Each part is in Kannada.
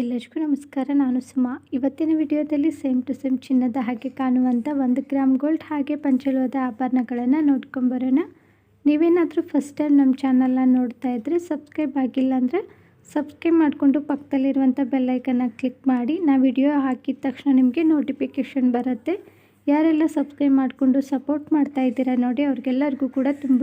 ಎಲ್ಲರಿಗೂ ನಮಸ್ಕಾರ. ನಾನು ಸುಮಾ. ಇವತ್ತಿನ ವಿಡಿಯೋದಲ್ಲಿ ಸೇಮ್ ಟು ಸೇಮ್ ಚಿನ್ನದ ಹಾಗೆ ಕಾಣುವಂಥ ಒಂದು ಗ್ರಾಮ್ ಗೋಲ್ಡ್ ಹಾಗೆ ಪಂಚಲೋಹದ ಆಭರಣಗಳನ್ನು ನೋಡ್ಕೊಂಬರೋಣ ನೀವೇನಾದರೂ ಫಸ್ಟ್ ಟೈಮ್ ನಮ್ಮ ಚಾನಲ್ನ ನೋಡ್ತಾ ಇದ್ದರೆ ಸಬ್ಸ್ಕ್ರೈಬ್ ಆಗಿಲ್ಲ ಅಂದರೆ ಸಬ್ಸ್ಕ್ರೈಬ್ ಮಾಡಿಕೊಂಡು ಪಕ್ಕದಲ್ಲಿರುವಂಥ ಬೆಲ್ಲೈಕನ್ನ ಕ್ಲಿಕ್ ಮಾಡಿ. ನಾ ವಿಡಿಯೋ ಹಾಕಿದ ತಕ್ಷಣ ನಿಮಗೆ ನೋಟಿಫಿಕೇಷನ್ ಬರುತ್ತೆ. ಯಾರೆಲ್ಲ ಸಬ್ಸ್ಕ್ರೈಬ್ ಮಾಡಿಕೊಂಡು ಸಪೋರ್ಟ್ ಮಾಡ್ತಾ ಇದ್ದೀರಾ ನೋಡಿ, ಅವ್ರಿಗೆಲ್ಲರಿಗೂ ಕೂಡ ತುಂಬ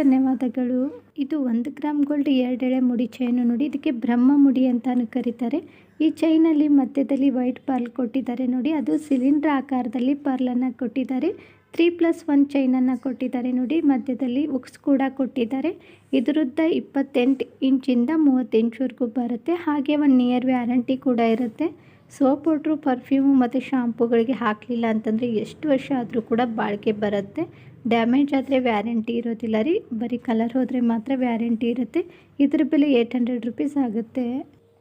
ಧನ್ಯವಾದಗಳು. ಇದು ಒಂದು ಗ್ರಾಮ್ ಗೋಲ್ಡ್ ಎರಡೆಳೆ ಮುಡಿ ಚೈನು ನೋಡಿ, ಇದಕ್ಕೆ ಬ್ರಹ್ಮ ಮುಡಿ ಅಂತಾನು ಕರೀತಾರೆ. ಈ ಚೈನಲ್ಲಿ ಮಧ್ಯದಲ್ಲಿ ವೈಟ್ ಪರ್ಲ್ ಕೊಟ್ಟಿದ್ದಾರೆ ನೋಡಿ, ಅದು ಸಿಲಿಂಡರ್ ಆಕಾರದಲ್ಲಿ ಪರ್ಲನ್ನು ಕೊಟ್ಟಿದ್ದಾರೆ. ತ್ರೀ ಪ್ಲಸ್ ಒನ್ ಚೈನನ್ನು ಕೊಟ್ಟಿದ್ದಾರೆ ನೋಡಿ, ಮಧ್ಯದಲ್ಲಿ ಉಕ್ಸ್ ಕೂಡ ಕೊಟ್ಟಿದ್ದಾರೆ. ಇದರದ್ದ ಇಪ್ಪತ್ತೆಂಟು ಇಂಚಿಂದ ಮೂವತ್ತು ಇಂಚ್ವರೆಗೂ ಬರುತ್ತೆ. ಹಾಗೆ ಒನ್ ನಿಯರ್ ವ್ಯಾರಂಟಿ ಕೂಡ ಇರುತ್ತೆ. ಸೋಪ್ ಪೌಡ್ರು ಪರ್ಫ್ಯೂಮು ಮತ್ತು ಶಾಂಪೂಗಳಿಗೆ ಹಾಕಲಿಲ್ಲ ಅಂತಂದರೆ ಎಷ್ಟು ವರ್ಷ ಆದರೂ ಕೂಡ ಬಾಳಿಕೆ ಬರುತ್ತೆ. ಡ್ಯಾಮೇಜ್ ಆದರೆ ವ್ಯಾರಂಟಿ ಇರೋದಿಲ್ಲ ರೀ. ಬರೀ ಕಲರ್ ಹೋದರೆ ಮಾತ್ರ ವ್ಯಾರಂಟಿ ಇರುತ್ತೆ. ಇದ್ರ ಬೆಲೆ ಏಯ್ಟ್ ಹಂಡ್ರೆಡ್ ರುಪೀಸ್ ಆಗುತ್ತೆ.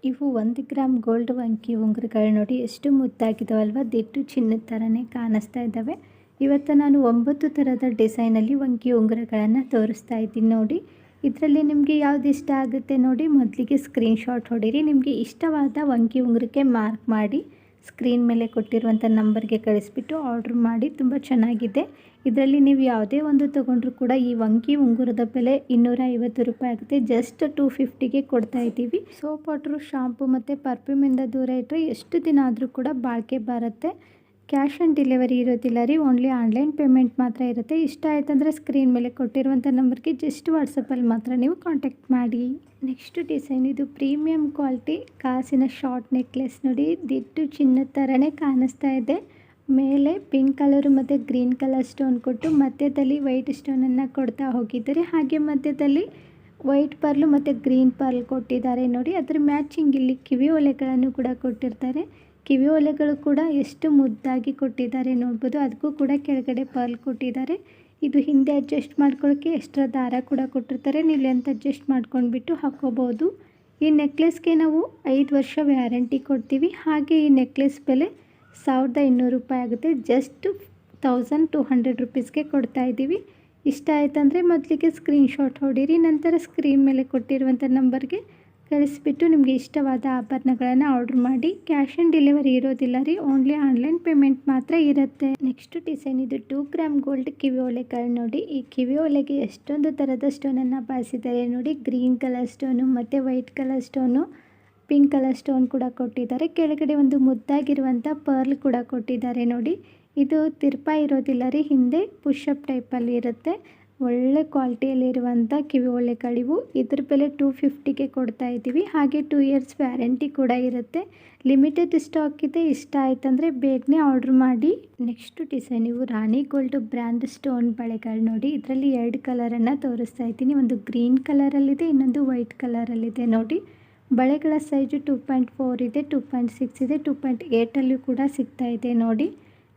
ಇವು ಒಂದು ಗ್ರಾಮ್ ಗೋಲ್ಡ್ ವಂಕಿ ಉಂಗುರಗಳು ನೋಡಿ ಎಷ್ಟು ಮುದ್ದಾಗಿದ್ದಾವಲ್ವ ದಿಟ್ಟು ಚಿನ್ನದ ಥರನೇ ಕಾಣಿಸ್ತಾ ಇದ್ದಾವೆ ಇವತ್ತು ನಾನು ಒಂಬತ್ತು ಥರದ ಡಿಸೈನಲ್ಲಿ ವಂಕಿ ಉಂಗುರಗಳನ್ನು ತೋರಿಸ್ತಾ ಇದ್ದೀನಿ ನೋಡಿ. ಇದರಲ್ಲಿ ನಿಮಗೆ ಯಾವ್ದು ಇಷ್ಟ ಆಗುತ್ತೆ ನೋಡಿ, ಮೊದಲಿಗೆ ಸ್ಕ್ರೀನ್ಶಾಟ್ ಹೊಡೀರಿ. ನಿಮಗೆ ಇಷ್ಟವಾದ ವಂಕಿ ಉಂಗುರಕ್ಕೆ ಮಾರ್ಕ್ ಮಾಡಿ ಸ್ಕ್ರೀನ್ ಮೇಲೆ ಕೊಟ್ಟಿರುವಂಥ ನಂಬರ್ಗೆ ಕಳಿಸ್ಬಿಟ್ಟು ಆರ್ಡ್ರ್ ಮಾಡಿ, ತುಂಬ ಚೆನ್ನಾಗಿದೆ. ಇದರಲ್ಲಿ ನೀವು ಯಾವುದೇ ಒಂದು ತೊಗೊಂಡ್ರೂ ಕೂಡ ಈ ವಂಕಿ ಉಂಗುರದ ಬೆಲೆ ಇನ್ನೂರ ಐವತ್ತು ರೂಪಾಯಿ ಆಗುತ್ತೆ. ಜಸ್ಟ್ ಟೂ ಫಿಫ್ಟಿಗೆ ಕೊಡ್ತಾ ಇದ್ದೀವಿ. ಸೋಪ್ ವಾಟ್ರು ಶಾಂಪು ಮತ್ತು ಪರ್ಫ್ಯೂಮಿಂದ ದೂರ ಇಟ್ಟರೆ ಎಷ್ಟು ದಿನ ಆದರೂ ಕೂಡ ಬಾಳಿಕೆ ಬರುತ್ತೆ. ಕ್ಯಾಶ್ ಆನ್ ಡೆಲಿವರಿ ಇರೋದಿಲ್ಲ ರೀ ಓನ್ಲಿ ಆನ್ಲೈನ್ ಪೇಮೆಂಟ್ ಮಾತ್ರ ಇರುತ್ತೆ. ಇಷ್ಟ ಆಯ್ತಂದರೆ ಸ್ಕ್ರೀನ್ ಮೇಲೆ ಕೊಟ್ಟಿರುವಂಥ ನಂಬರ್ಗೆ ಜಸ್ಟ್ ವಾಟ್ಸಪ್ಪಲ್ಲಿ ಮಾತ್ರ ನೀವು ಕಾಂಟ್ಯಾಕ್ಟ್ ಮಾಡಿ. ನೆಕ್ಸ್ಟ್ ಡಿಸೈನ್ ಇದು ಪ್ರೀಮಿಯಂ ಕ್ವಾಲಿಟಿ ಕಾಸಿನ ಶಾರ್ಟ್ ನೆಕ್ಲೆಸ್ ನೋಡಿ ದಿಟ್ಟು ಚಿನ್ನದ ಥರನೇ ಕಾಣಿಸ್ತಾ ಇದೆ. ಮೇಲೆ ಪಿಂಕ್ ಕಲರು ಮತ್ತು ಗ್ರೀನ್ ಕಲರ್ ಸ್ಟೋನ್ ಕೊಟ್ಟು ಮಧ್ಯದಲ್ಲಿ ವೈಟ್ ಸ್ಟೋನನ್ನು ಕೊಡ್ತಾ ಹೋಗಿದ್ದಾರೆ. ಹಾಗೆ ಮಧ್ಯದಲ್ಲಿ ವೈಟ್ ಪರ್ಲು ಮತ್ತು ಗ್ರೀನ್ ಪರ್ಲ್ ಕೊಟ್ಟಿದ್ದಾರೆ ನೋಡಿ, ಅದರ ಮ್ಯಾಚಿಂಗ್ ಇಲ್ಲಿ ಕಿವಿ ಒಲೆಗಳನ್ನು ಕೂಡ ಕೊಟ್ಟಿರ್ತಾರೆ. ಕಿವಿ ಒಲೆಗಳು ಕೂಡ ಎಷ್ಟು ಮುದ್ದಾಗಿ ಕೊಟ್ಟಿದ್ದಾರೆ ನೋಡ್ಬೋದು. ಅದಕ್ಕೂ ಕೂಡ ಕೆಳಗಡೆ ಪರ್ಲ್ ಕೊಟ್ಟಿದ್ದಾರೆ. ಇದು ಹಿಂದೆ ಅಡ್ಜಸ್ಟ್ ಮಾಡ್ಕೊಳ್ಳೋಕ್ಕೆ ಎಕ್ಸ್ಟ್ರಾ ದಾರ ಕೂಡ ಕೊಟ್ಟಿರ್ತಾರೆ. ನೀವು ಲೆಂತ್ ಅಡ್ಜಸ್ಟ್ ಮಾಡ್ಕೊಂಡ್ಬಿಟ್ಟು ಹಾಕ್ಕೋಬೋದು. ಈ ನೆಕ್ಲೆಸ್ಗೆ ನಾವು ಐದು ವರ್ಷ ವ್ಯಾರಂಟಿ ಕೊಡ್ತೀವಿ. ಹಾಗೆ ಈ ನೆಕ್ಲೆಸ್ ಬೆಲೆ ಸಾವಿರದ ಇನ್ನೂರು ರೂಪಾಯಿ ಆಗುತ್ತೆ. ಜಸ್ಟ್ ತೌಸಂಡ್ ಟು ಹಂಡ್ರೆಡ್ ರುಪೀಸ್ಗೆ ಕೊಡ್ತಾ ಇದ್ದೀವಿ. ಇಷ್ಟ ಆಯ್ತಂದರೆ ಮೊದಲಿಗೆ ಸ್ಕ್ರೀನ್ಶಾಟ್ ಹೊಡೀರಿ, ನಂತರ ಸ್ಕ್ರೀನ್ ಮೇಲೆ ಕೊಟ್ಟಿರುವಂಥ ನಂಬರ್ಗೆ ಕಳಿಸ್ಬಿಟ್ಟು ನಿಮಗೆ ಇಷ್ಟವಾದ ಆಭರಣಗಳನ್ನು ಆರ್ಡ್ರ್ ಮಾಡಿ. ಕ್ಯಾಶ್ ಆನ್ ಡೆಲಿವರಿ ಇರೋದಿಲ್ಲ ರೀ. ಓನ್ಲಿ ಆನ್ಲೈನ್ ಪೇಮೆಂಟ್ ಮಾತ್ರ ಇರುತ್ತೆ. ನೆಕ್ಸ್ಟ್ ಡಿಸೈನ್ ಇದು ಟೂ ಗ್ರಾಮ್ ಗೋಲ್ಡ್ ಕಿವಿ ಒಲೆಗಳು ನೋಡಿ. ಈ ಕಿವಿ ಒಲೆಗೆ ಎಷ್ಟೊಂದು ಥರದ ಸ್ಟೋನನ್ನು ಬಳಸಿದ್ದಾರೆ ನೋಡಿ. ಗ್ರೀನ್ ಕಲರ್ ಸ್ಟೋನು ಮತ್ತು white colour stone pink colour stone ಕೂಡ ಕೊಟ್ಟಿದ್ದಾರೆ. ಕೆಳಗಡೆ ಒಂದು ಮುದ್ದಾಗಿರುವಂಥ ಪರ್ಲ್ ಕೂಡ ಕೊಟ್ಟಿದ್ದಾರೆ ನೋಡಿ. ಇದು ತಿರ್ಪಾ ಇರೋದಿಲ್ಲ ರೀ. ಹಿಂದೆ ಪುಷಪ್ ಟೈಪಲ್ಲಿ ಇರುತ್ತೆ. ಒಳ್ಳೆ ಕ್ವಾಲಿಟಿಯಲ್ಲಿರುವಂಥ ಕಿವಿ ಒಳ್ಳೆಗಳಿವು ಇದ್ರ ಬೆಲೆ ಟೂ ಫಿಫ್ಟಿಗೆ ಕೊಡ್ತಾ ಇದ್ದೀವಿ. ಹಾಗೆ ಟೂ ಇಯರ್ಸ್ ವ್ಯಾರಂಟಿ ಕೂಡ ಇರುತ್ತೆ. ಲಿಮಿಟೆಡ್ ಸ್ಟಾಕ್ ಇದೆ. ಇಷ್ಟ ಆಯ್ತಂದರೆ ಬೇಗನೆ ಆರ್ಡ್ರ್ ಮಾಡಿ. ನೆಕ್ಸ್ಟ್ ಡಿಸೈನ್ ಇವು ರಾಣಿ ಗೋಲ್ಡ್ ಬ್ರ್ಯಾಂಡ್ ಸ್ಟೋನ್ ಬಳೆಗಳು ನೋಡಿ. ಇದರಲ್ಲಿ ಎರಡು ಕಲರನ್ನು ತೋರಿಸ್ತಾ ಇದ್ದೀನಿ. ಒಂದು ಗ್ರೀನ್ ಕಲರಲ್ಲಿದೆ ಇನ್ನೊಂದು ವೈಟ್ ಕಲರಲ್ಲಿದೆ ನೋಡಿ. ಬಳೆಗಳ ಸೈಜು ಟೂ ಪಾಯಿಂಟ್ ಇದೆ ಟೂ ಪಾಯಿಂಟ್ ಸಿಕ್ಸ್ ಇದೆ ಟೂ ಪಾಯಿಂಟ್ ಕೂಡ ಸಿಗ್ತಾ ಇದೆ ನೋಡಿ.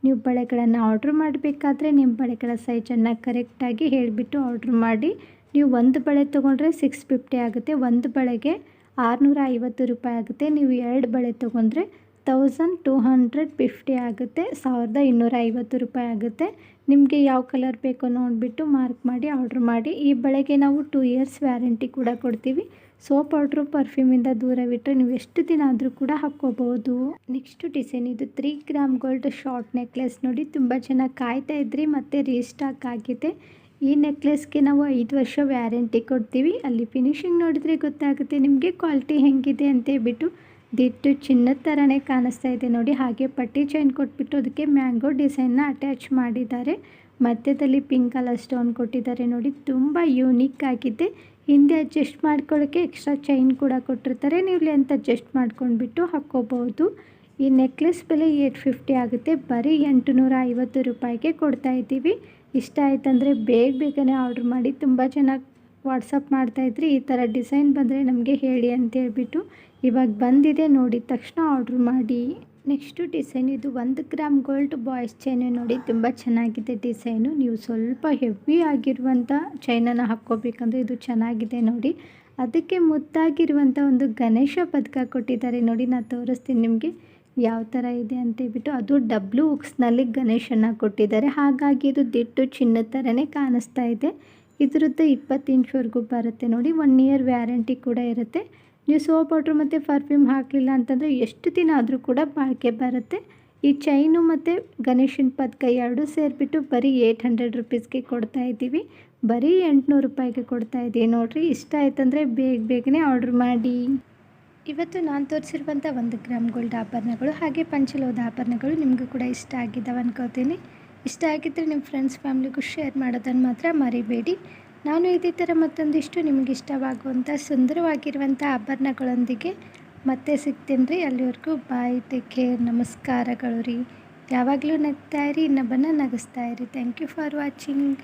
ನೀವು ಬಳೆಗಳನ್ನು ಆರ್ಡ್ರ್ ಮಾಡಬೇಕಾದ್ರೆ ನಿಮ್ಮ ಬಳೆಗಳ ಸೈಜನ್ನು ಕರೆಕ್ಟಾಗಿ ಹೇಳಿಬಿಟ್ಟು ಆರ್ಡ್ರ್ ಮಾಡಿ. ನೀವು ಒಂದು ಬಳೆ ತೊಗೊಂಡ್ರೆ ಸಿಕ್ಸ್ ಫಿಫ್ಟಿ ಆಗುತ್ತೆ, ಒಂದು ಬಳೆಗೆ ಆರುನೂರ ಐವತ್ತು ರೂಪಾಯಿ ಆಗುತ್ತೆ. ನೀವು ಎರಡು ಬಳೆ ತೊಗೊಂಡ್ರೆ ತೌಸಂಡ್ ಟೂ ಹಂಡ್ರೆಡ್ ಫಿಫ್ಟಿ ಆಗುತ್ತೆ. ಸಾವಿರದ ಇನ್ನೂರ ಐವತ್ತು ರೂಪಾಯಿ ಆಗುತ್ತೆ. ನಿಮಗೆ ಯಾವ ಕಲರ್ ಬೇಕೋ ನೋಡಿಬಿಟ್ಟು ಮಾರ್ಕ್ ಮಾಡಿ, ಆರ್ಡ್ರ್ ಮಾಡಿ. ಈ ಬಳೆಗೆ ನಾವು ಟೂ ಇಯರ್ಸ್ ವ್ಯಾರಂಟಿ ಕೂಡ ಕೊಡ್ತೀವಿ. ಸೋಪ್ ಪೌಡ್ರು ಪರ್ಫ್ಯೂಮಿಂದ ದೂರವಿಟ್ಟರೆ ನೀವು ಎಷ್ಟು ದಿನ ಆದರೂ ಕೂಡ ಹಾಕ್ಕೋಬೋದು ನೆಕ್ಸ್ಟ್ ಡಿಸೈನ್ ಇದು three gram gold short necklace ನೋಡಿ. ತುಂಬ ಚೆನ್ನಾಗಿ ಕಾಯ್ತಾ ಇದ್ರಿ, ಮತ್ತು ರೀಸ್ಟಾಕ್ ಆಗಿದೆ. ಈ ನೆಕ್ಲೆಸ್ಗೆ ನಾವು ಐದು ವರ್ಷ ವ್ಯಾರಂಟಿ ಕೊಡ್ತೀವಿ. ಅಲ್ಲಿ ಫಿನಿಶಿಂಗ್ ನೋಡಿದರೆ ಗೊತ್ತಾಗುತ್ತೆ ನಿಮಗೆ ಕ್ವಾಲಿಟಿ ಹೆಂಗಿದೆ ಅಂತ ಹೇಳ್ಬಿಟ್ಟು ದಿಟ್ಟು ಚಿನ್ನದ ಥರನೇ ಕಾಣಿಸ್ತಾ ಇದೆ ನೋಡಿ. ಹಾಗೆ ಪಟ್ಟಿ ಚೈನ್ ಕೊಟ್ಬಿಟ್ಟು ಅದಕ್ಕೆ ಮ್ಯಾಂಗೋ ಡಿಸೈನ್ನ ಅಟ್ಯಾಚ್ ಮಾಡಿದ್ದಾರೆ. ಮಧ್ಯದಲ್ಲಿ ಪಿಂಕ್ ಕಲರ್ ಸ್ಟೋನ್ ಕೊಟ್ಟಿದ್ದಾರೆ ನೋಡಿ. ತುಂಬ ಯೂನಿಕ್ ಆಗಿದೆ. ಹಿಂದೆ ಅಡ್ಜಸ್ಟ್ ಮಾಡ್ಕೊಳ್ಳೋಕ್ಕೆ ಎಕ್ಸ್ಟ್ರಾ ಚೈನ್ ಕೂಡ ಕೊಟ್ಟಿರ್ತಾರೆ. ನೀವು ಲೆಂತ್ ಅಡ್ಜಸ್ಟ್ ಮಾಡ್ಕೊಂಡ್ಬಿಟ್ಟು ಹಾಕ್ಕೋಬೋದು. ಈ ನೆಕ್ಲೆಸ್ ಬೆಲೆ ಏಟ್ ಫಿಫ್ಟಿ ಆಗುತ್ತೆ. ಬರೀ ಎಂಟು ನೂರ ಐವತ್ತು ರೂಪಾಯಿಗೆ ಕೊಡ್ತಾ ಇದ್ದೀವಿ. ಇಷ್ಟ ಆಯ್ತಂದರೆ ಬೇಗ ಬೇಗನೆ ಆರ್ಡ್ರ್ ಮಾಡಿ. ತುಂಬ ಚೆನ್ನಾಗಿ ವಾಟ್ಸಪ್ ಮಾಡ್ತಾಯಿದ್ರಿ, ಈ ಥರ ಡಿಸೈನ್ ಬಂದರೆ ನಮಗೆ ಹೇಳಿ ಅಂತ ಹೇಳ್ಬಿಟ್ಟು ಇವಾಗ ಬಂದಿದೆ ನೋಡಿದ ತಕ್ಷಣ ಆರ್ಡ್ರ್ ಮಾಡಿ. ನೆಕ್ಸ್ಟು ಡಿಸೈನ್, ಇದು ಒಂದು ಗ್ರಾಮ್ ಗೋಲ್ಡ್ ಬಾಯ್ಸ್ ಚೈನು ನೋಡಿ, ತುಂಬ ಚೆನ್ನಾಗಿದೆ ಡಿಸೈನು. ನೀವು ಸ್ವಲ್ಪ ಹೆವಿ ಆಗಿರುವಂಥ ಚೈನನ್ನು ಹಾಕ್ಕೋಬೇಕಂದ್ರೆ ಇದು ಚೆನ್ನಾಗಿದೆ ನೋಡಿ. ಅದಕ್ಕೆ ಮುದ್ದಾಗಿರುವಂಥ ಒಂದು ಗಣೇಶ ಪದಕ ಕೊಟ್ಟಿದ್ದಾರೆ ನೋಡಿ ನಾನು ತೋರಿಸ್ತೀನಿ ನಿಮಗೆ ಯಾವ ಥರ ಇದೆ ಅಂತ ಹೇಳ್ಬಿಟ್ಟು. ಅದು ಡಬ್ಲ್ಯೂ ಉಕ್ಸ್ನಲ್ಲಿ ಗಣೇಶನ ಕೊಟ್ಟಿದ್ದಾರೆ. ಹಾಗಾಗಿ ಇದು ದಿಟ್ಟು ಚಿನ್ನದ ಥರನೇ ಕಾಣಿಸ್ತಾ ಇದೆ. ಇದ್ರದ್ದು ಇಪ್ಪತ್ತು ಇಂಚ್ವರೆಗೂ ಬರುತ್ತೆ ನೋಡಿ ಒನ್ ಇಯರ್ ವ್ಯಾರಂಟಿ ಕೂಡ ಇರುತ್ತೆ. ನೀವು ಸೋಪ್ ಪೌಡ್ರ್ ಮತ್ತು ಪರ್ಫ್ಯೂಮ್ ಹಾಕಲಿಲ್ಲ ಅಂತಂದರೆ ಎಷ್ಟು ದಿನ ಆದರೂ ಕೂಡ ಬಾಳಿಕೆ ಬರುತ್ತೆ. ಈ ಚೈನು ಮತ್ತು ಗಣೇಶನ ಪದಕ ಎರಡೂ ಸೇರಿಬಿಟ್ಟು ಬರೀ ಏಯ್ಟ್ ಹಂಡ್ರೆಡ್ ರುಪೀಸ್ಗೆ ಕೊಡ್ತಾ ಇದ್ದೀವಿ. ಬರೀ ಎಂಟುನೂರು ರೂಪಾಯಿಗೆ ಕೊಡ್ತಾ ಇದ್ದೀವಿ ನೋಡಿರಿ, ಇಷ್ಟ ಆಯ್ತಂದರೆ ಬೇಗ ಬೇಗನೆ ಆರ್ಡ್ರ್ ಮಾಡಿ. ಇವತ್ತು ನಾನು ತೋರಿಸಿರುವಂಥ ಒಂದು ಗ್ರಾಮ್ ಗೋಲ್ಡ್ ಆಭರಣಗಳು ಹಾಗೆ ಪಂಚಲೋದ ಆಭರಣಗಳು ನಿಮಗೂ ಕೂಡ ಇಷ್ಟ ಆಗಿದ್ದಾವೆ ಅನ್ಕೋತೀನಿ. ಇಷ್ಟ ಆಗಿದ್ದರೆ ನಿಮ್ಮ ಫ್ರೆಂಡ್ಸ್ ಫ್ಯಾಮ್ಲಿಗೂ ಶೇರ್ ಮಾಡೋದನ್ನು ಮಾತ್ರ ಮರಿಬೇಡಿ. ನಾನು ಇದೇ ಥರ ಮತ್ತೊಂದಿಷ್ಟು ನಿಮಗೆ ಇಷ್ಟವಾಗುವಂಥ ಸುಂದರವಾಗಿರುವಂಥ ಆಭರಣಗಳೊಂದಿಗೆ ಮತ್ತೆ ಸಿಗ್ತೀನಿ ರೀ. ಅಲ್ಲಿವರೆಗೂ ಬಾಯ್ ಟೇಕ್ ಕೇರ್ ನಮಸ್ಕಾರಗಳು ರೀ. ಯಾವಾಗಲೂ ನಗ್ತಾ ಇರಿ ಇನ್ನೊಬ್ಬನ ನಗಿಸ್ತಾ ಇರಿ. Thank you for watching